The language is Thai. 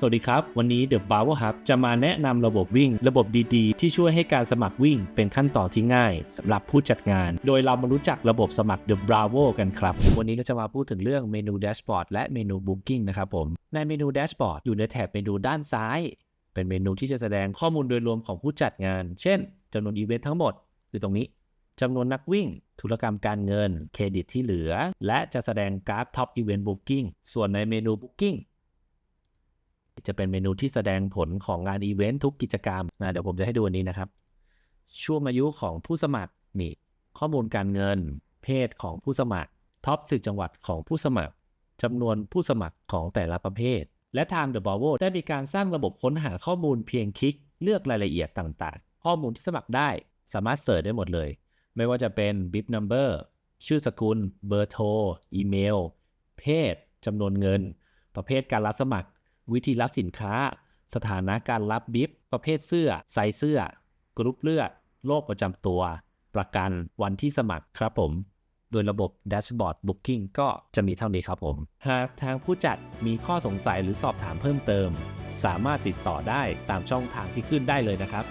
สวัสดีครับ วันนี้ The b o w e r Hub จะมาแนะนำระบบวิ่ง ระบบดีๆ ที่ช่วยให้การสมัครวิ่งเป็นขั้นตอนที่ง่ายสำหรับผู้จัดงาน โดยเรามารู้จักระบบสมัคร The Bravo กันครับ วันนี้เราจะมาพูดถึงเรื่องเมนู Dashboard และเมนู Booking นะครับผม ในเมนู Dashboard อยู่ในแถบเมนูด้านซ้าย เป็นเมนูที่จะแสดงข้อมูลโดยรวมของผู้จัดงาน เช่นจำนวนอีเวนต์ทั้งหมดคือตรงนี้จำนวนนักวิ่ง ธุรกรรมการเงิน เครดิตที่เหลือ และจะแสดงกราฟ Top Event Booking ส่วนในเมนู Booking จะเป็นเมนูที่แสดงผลของงานอีเวนต์ทุกกิจกรรมนะเดี๋ยวผมจะให้ดูอันนี้นะครับ ช่วงอายุของผู้สมัครนี่ข้อมูลการเงิน เพศของผู้สมัครท็อป10จังหวัดของผู้สมัครจำนวนผู้สมัครของแต่ละประเภท และ Time the b o w o ได้มีการสร้างระบบค้นหาข้อมูลเพียงคลิกเลือกรายละเอียดต่างๆ ข้อมูลที่สมัครได้สามารถเสิร์ชได้หมดเลย ไม่ว่าจะเป็น bib number ชื่อสกุล เบอร์โทร อีเมล เพศจำนวนเงิน ประเภทการรับสมัคร วิธีรับสินค้า สถานะการรับบิฟประเภทเสื้อไซส์เสื้อ กรุ๊ปเลือด โรคประจำตัว ประกันวันที่สมัครครับผม โดยระบบแดชบอร์ดบุ๊กิ้งก็จะมีเท่านี้ครับผม หากทางผู้จัดมีข้อสงสัยหรือสอบถามเพิ่มเติม สามารถติดต่อได้ตามช่องทางที่ขึ้นได้เลยนะครับ